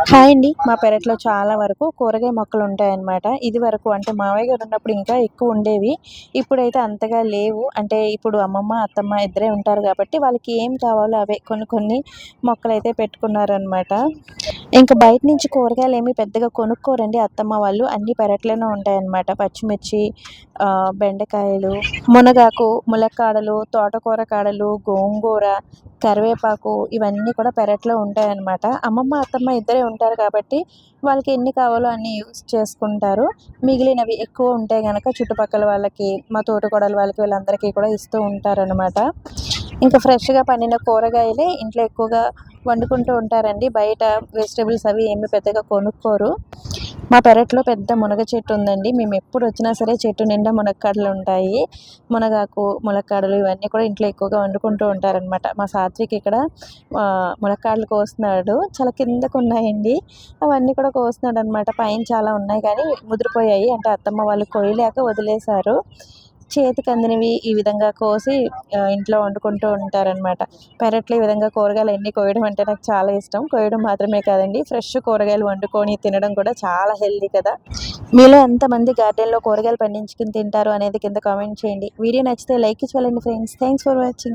Hi అండి. మా పెరట్లో చాలా వరకు కూరగాయ మొక్కలు ఉంటాయన్నమాట. ఇది వరకు అంటే మావయ్య గారు ఉన్నప్పుడు ఇంకా ఎక్కువ ఉండేవి. ఇప్పుడైతే అంతగా లేవు. అంటే ఇప్పుడు అమ్మమ్మ అత్తమ్మ ఇద్దరే ఉంటారు కాబట్టి వాళ్ళకి ఏం కావాలో అవే కొన్ని కొన్ని మొక్కలు అయితే పెట్టుకున్నారనమాట ఇంకా బయట నుంచి కూరగాయలు ఏమి పెద్దగా కొనుక్కోరండి. అత్తమ్మ వాళ్ళు అన్ని పెరట్లోనే ఉంటాయన్నమాట. పచ్చిమిర్చి బెండకాయలు మునగాకు ములక్కాడలు తోటకూర కాడలు గోంగూర కరివేపాకు ఇవన్నీ కూడా పెరట్లో ఉంటాయన్నమాట. అమ్మమ్మ అత్తమ్మ ఇద్దరే ఉంటారు కాబట్టి వాళ్ళకి ఎన్ని కావాలో అన్ని యూస్ చేసుకుంటారు. మిగిలినవి ఎక్కువ ఉంటే కనుక చుట్టుపక్కల వాళ్ళకి మా తోటకూడల వాళ్ళకి వీళ్ళందరికీ కూడా ఇస్తూ ఉంటారనమాట ఇంకా ఫ్రెష్గా పండిన కూరగాయలే ఇంట్లో ఎక్కువగా వండుకుంటూ ఉంటారండి. బయట వెజిటేబుల్స్ అవి ఏమి పెద్దగా కొనుక్కోరు. మా పెరట్లో పెద్ద మునగ చెట్టు ఉందండి. మేము ఎప్పుడు వచ్చినా సరే చెట్టు నిండా మునక్కాడలు ఉంటాయి. మునగాకు ములక్కాడలు ఇవన్నీ కూడా ఇంట్లో ఎక్కువగా వండుకుంటూ ఉంటారనమాట మా సాత్విక్ ఇక్కడ ములక్కాడలు కోస్తున్నాడు. చాలా కిందకు ఉన్నాయండి. అవన్నీ కూడా కోస్తున్నాడు అనమాట పైన చాలా ఉన్నాయి కానీ ముదిరిపోయాయి. అంటే అత్తమ్మ వాళ్ళు కొయ్యలేక వదిలేశారు. చేతికి అందినవి ఈ విధంగా కోసి ఇంట్లో వండుకుంటూ ఉంటారనమాట పెరట్లో ఈ విధంగా కూరగాయలు అన్నీ కోయడం అంటే నాకు చాలా ఇష్టం. కోయడం మాత్రమే కాదండి ఫ్రెష్ కూరగాయలు వండుకొని తినడం కూడా చాలా హెల్దీ కదా. మీలో ఎంతమంది గార్డెన్లో కూరగాయలు పండించుకుని తింటారు అనేది కింద కామెంట్ చేయండి. వీడియో నచ్చితే లైక్ ఇచ్చి వెళ్ళండి ఫ్రెండ్స్. Thanks for watching.